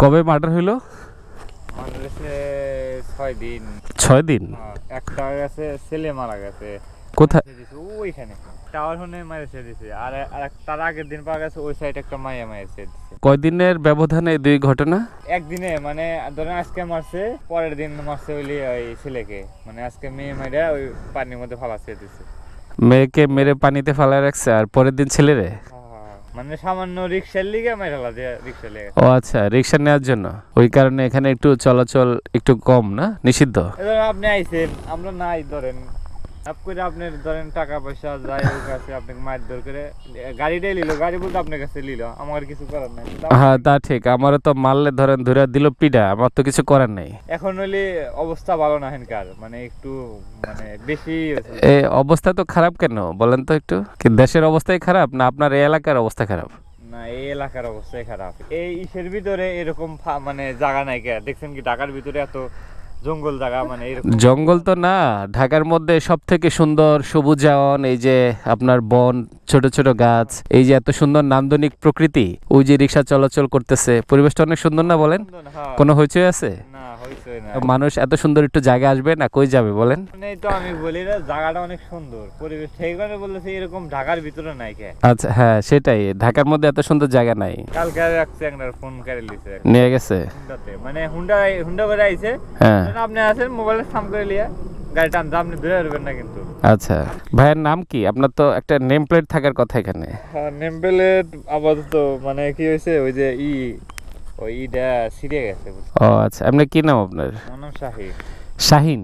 কবে মার্ডার হইল? ছয় দিন। ছয় দিন? একটা গেছে ছেলে মারা গেছে। কোথায়? ওইখানে। টাওয়ার হনে মারে ছেড়ে দিছে। আর তার আগের দিন পাওয়া গেছে ওই সাইড একটা মাইয়া মায়ের ছেড়ে কয়দিনের ব্যবধানে দুই ঘটনা? একদিনে মানে ধরেন আজকে মারছে পরের দিন মারছে ওই ওই ছেলেকে। মানে আজকে মেয়ে মাইরা ওই পানির মধ্যে ফালা ছেড়ে দিছে। মেয়েকে মেরে পানিতে ফালায় রাখছে আর পরের দিন ছেলেরে? মানে সামান্য রিক্সার লিগে মাইরালা দিয়ে রিক্সা লিগে। ও আচ্ছা রিক্সা নেওয়ার জন্য? ওই কারণে এখানে একটু চলাচল একটু কম না? নিষিদ্ধ? এবার আপনি আইছেন আমরা নাই ধরেন। আপ করে আপনার ধরেন টাকা পয়সা যাই হোক আছে আপনাকে মার দর করে গাড়িটাই লিলো গাড়ি বলতে আপনার কাছে লিলো আমার কিছু করার নাই। হ্যাঁ তা ঠিক আমারও তো মারলে ধরেন ধরে দিল পিডা আমার তো কিছু করার নেই। এখন হইলে অবস্থা ভালো না হেনকার মানে একটু মানে বেশি এই অবস্থা তো খারাপ কেন বলেন তো একটু। কি দেশের অবস্থাই খারাপ না আপনার এই এলাকার অবস্থা খারাপ? না এই এলাকার অবস্থাই খারাপ। এই ইসের ভিতরে এরকম মানে জায়গা নাই কে দেখছেন কি ঢাকার ভিতরে এত জঙ্গল জায়গা মানে জঙ্গল তো না ঢাকার মধ্যে সব থেকে সুন্দর সবুজায়ন এই যে আপনার বন ছোট ছোট গাছ এই যে এত সুন্দর নান্দনিক প্রকৃতি ওই যে রিক্সা চলাচল করতেছে পরিবেশটা অনেক সুন্দর না বলেন? হ্যাঁ। কোনো হইচই আছে? মানুষ এত সুন্দর একটু জায়গা আসবে না? কই যাবে বলেন? মানে তো আমি বলি না জায়গাটা অনেক সুন্দর। পরিবেশ সেই কারণে বলতেছি এরকম ঢাকার ভিতরে নাই কে। আচ্ছা হ্যাঁ সেটাই। ঢাকার মধ্যে এত সুন্দর জায়গা নাই। কালকে রাখছে একটা ফোন করে লিছে নিয়ে গেছে? মানে হুন্ডা হুন্ডা করে আইছে। হ্যাঁ। আপনি আছেন মোবাইলে সাম করে লিয়া গাড়ি টানতে আপনি ধরে পারবেন না কিন্তু। আচ্ছা। ভাইয়ের নাম কি? আপনার তো একটা নেম প্লেট থাকার কথা এখানে। হ্যাঁ নেম প্লেট আপাতত মানে কি হয়েছে ওই যে ই ওই ইটা গেছে ও আচ্ছা। আপনি কি নাম আপনার? আমার নাম শাহিন। শাহিন?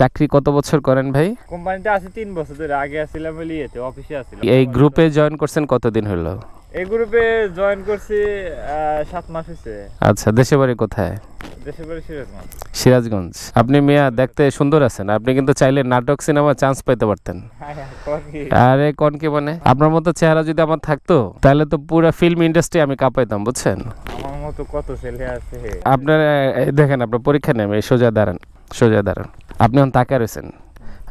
চাকরি কত বছর করেন ভাই? কোম্পানিতে আছে তিন বছর ধরে। আগে আসছিলাম ইয়েতে অফিসে আসছিলাম। এই গ্রুপে জয়েন করছেন কতদিন হলো? এই গ্রুপে জয়েন করছি সাত মাস হয়েছে। আচ্ছা দেশে বাড়ি কোথায়? সিরাজগঞ্জ। আপনি মিয়া দেখতে সুন্দর আছেন। আপনি কিন্তু চাইলে নাটক সিনেমা চান্স পেতে পারতেন। হ্যাঁ, হ্যাঁ? আরে কোন কি মানে? আপনার মতো চেহারা যদি আমার থাকতো তাহলে তো পুরো ফিল্ম ইন্ডাস্ট্রি আমি কাঁপাইতাম বুঝছেন? আমার মতো কত ছেলে আছে? আপনার দেখেন আপনার পরীক্ষা এই সোজা দাঁড়ান সোজা দাঁড়ান। আপনি এখন তাকা রয়েছেন।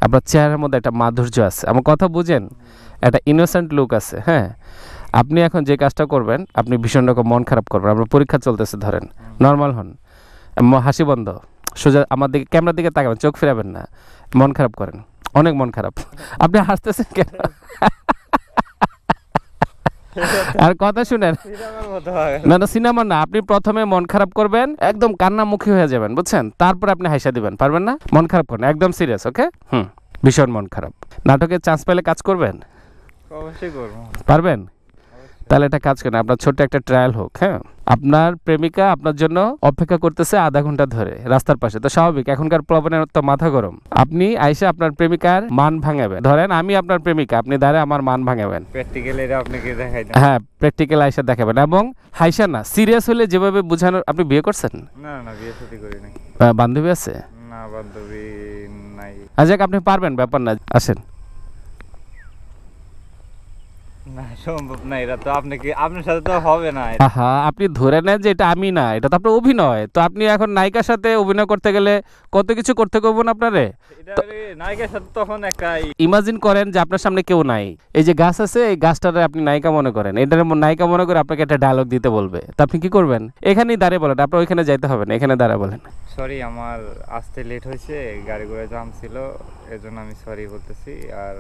আপনার চেহারার মধ্যে একটা মাধুর্য আছে। আমার কথা বুঝেন একটা ইনোসেন্ট লুক আছে হ্যাঁ? আপনি এখন যে কাজটা করবেন আপনি ভীষণ রকম মন খারাপ করবেন। আপনার পরীক্ষা চলতেছে ধরেন। নর্মাল হন। হাসি বন্ধ। সোজা আমার দিকে ক্যামেরার দিকে তাকাবেন চোখ ফেরাবেন না। মন খারাপ করেন। অনেক মন খারাপ। আপনি হাসতেছেন কেন? আর কথা শুনেন। না না সিনেমা না। আপনি প্রথমে মন খারাপ করবেন একদম কান্নামুখী হয়ে যাবেন বুঝছেন? তারপর আপনি হাসা দিবেন পারবেন না? মন খারাপ করেন একদম সিরিয়াস ওকে হুম ভীষণ মন খারাপ। নাটকে চান্স পেলে কাজ করবেন? অবশ্যই করব। পারবেন? তাহলে একটা কাজ করেন আপনার ছোট্ট একটা ট্রায়াল হোক হ্যাঁ? আপনার প্রেমিকা আপনার জন্য অপেক্ষা করতেছে আধা ঘণ্টা ধরে রাস্তার পাশে তো স্বাভাবিক এখনকার প্লবনের তো মাথা গরম। আপনি আইসা আপনার প্রেমিকার মান ভাঙাবেন। ধরেন আমি আপনার প্রেমিকা আপনি দাঁড়ে আমার মান ভাঙাবেন। প্র্যাকটিক্যালি এটা আপনাকে দেখাই হ্যাঁ প্র্যাকটিক্যাল আইসা দেখাবেন এবং হাইসা না সিরিয়াস হলে যেভাবে বোঝানোর আপনি বিয়ে করছেন? না না বিয়ে করি নাই। বান্ধবী আছে? না বান্ধবী নাই। আচ্ছা আপনি পারবেন ব্যাপার না। আসেন। না সম্ভব না এটা তো আপনাকে আপনার সাথে তো হবে না এটা। আপনি ধরে নেন যে এটা আমি না এটা তো আপনার অভিনয়। তো আপনি এখন নায়িকার সাথে অভিনয় করতে গেলে কত কিছু করতে করব না আপনারে? নায়িকার সাথে তখন একটা ই- ইমাজিন করেন যে আপনার সামনে কেউ নাই। এই যে গাছ আছে এই গাছটারে আপনি নায়িকা মনে করেন। এটার নায়িকা মনে করে আপনাকে একটা ডায়লগ দিতে বলবে। তা আপনি কি করবেন? এখানেই দাঁড়িয়ে বলেন আপনার ওইখানে যাইতে হবে না এখানে দাঁড়া বলেন। সরি আমার আসতে লেট হয়েছে গাড়ি ঘোড়া জাম ছিল এজন্য আমি সরি বলতেছি আর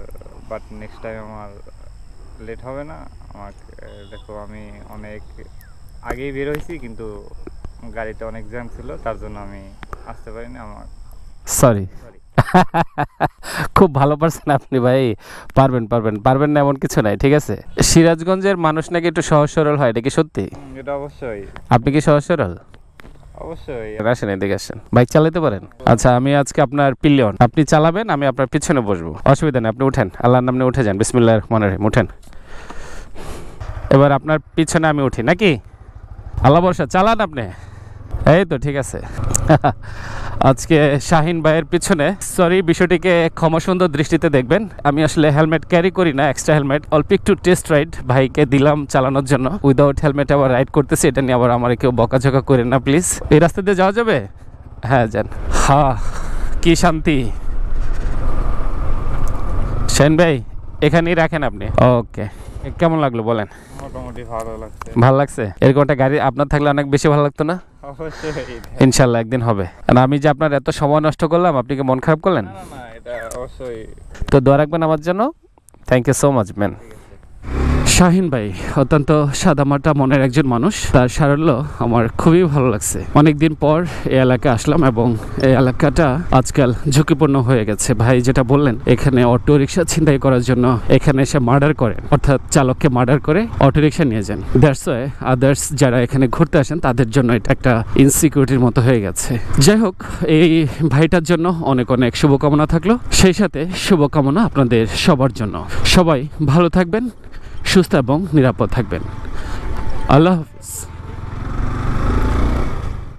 বাট নেক্সট টাইম আমার লেট হবে না। আমাকে দেখো আমি অনেক আগেই বের হয়েছি কিন্তু গাড়িতে অনেক জ্যাম ছিল তার জন্য আমি আসতে পারিনি আমার। সরি সরি খুব ভালো পারছেন আপনি ভাই। পারবেন পারবেন। পারবেন না এমন কিছু নাই ঠিক আছে? সিরাজগঞ্জের মানুষ নাকি একটু সহজ সরল হয় এটা কি সত্যি? এটা অবশ্যই। আপনি কি সহজ সরল? বাইক চালাতে পারেন? আচ্ছা আমি আজকে আপনার পিলিয়ন আপনি চালাবেন, আমি আপনার পিছনে বসবো। অসুবিধা নেই, আপনি উঠেন। আল্লাহর নামে উঠে যান বিসমিল্লাহ রহমান রহিম, উঠেন। এবার আপনার পিছনে আমি উঠি, নাকি? আল্লাহ বর্ষা চালান আপনি। এই তো, ঠিক আছে। আজকে শাহিন ভাইয়ের পিছনে। সরি বিষয়টিকে ক্ষমা সুন্দর দৃষ্টিতে দেখবেন। আমি আসলে হেলমেট ক্যারি করি না এক্সট্রা হেলমেট। অল্প একটু টেস্ট রাইড ভাইকে দিলাম চালানোর জন্য। উইদাউট হেলমেট আবার রাইড করতেছি এটা নিয়ে আবার আমার কেউ বকাঝকা করে না প্লিজ এই রাস্তা দিয়ে যাওয়া যাবে? হ্যাঁ যান। হা কি শান্তি। সেন ভাই এখানেই রাখেন আপনি। ওকে কেমন লাগল বলেন? মোটামুটি ভালো লাগছে। ভালো লাগছে? এরকম একটা গাড়ি আপনার থাকলে অনেক বেশি ভালো লাগতো না? অবশ্যই। ইনশাল্লাহ একদিন হবে। আর আমি যে আপনার এত সময় নষ্ট করলাম আপনি কি মন খারাপ করলেন? না না না এটা অবশ্যই। তো দোয়া রাখবেন আমার জন্য। Thank you so much man Shahin ভাই, অত্যন্ত সাদামাটা মনের একজন মানুষ। তার সারল্য আমার খুবই ভালো লাগছে। অনেকদিন পর এই এলাকায় আসলাম এবং এই এলাকাটা আজকাল ঝুঁকিপূর্ণ হয়ে গেছে। ভাই যেটা বললেন, এখানে অটো রিক্সা ছিনতাই করার জন্য এখানে এসে মার্ডার করেন। অর্থাৎ চালককে মার্ডার করে অটো রিক্সা নিয়ে যান। দ্যাটস ওয়াই আদার্স যারা এখানে ঘুরতে আসেন, তাদের জন্য এটা একটা ইনসিকিউরিটির মতো হয়ে গেছে। যাই হোক, এই ভাইটার জন্য অনেক অনেক শুভকামনা থাকল। সেই সাথে শুভকামনা আপনাদের সবার জন্য। সবাই ভালো থাকবেন। সুস্থ এবং নিরাপদ থাকবেন। আল্লাহ হাফিজ।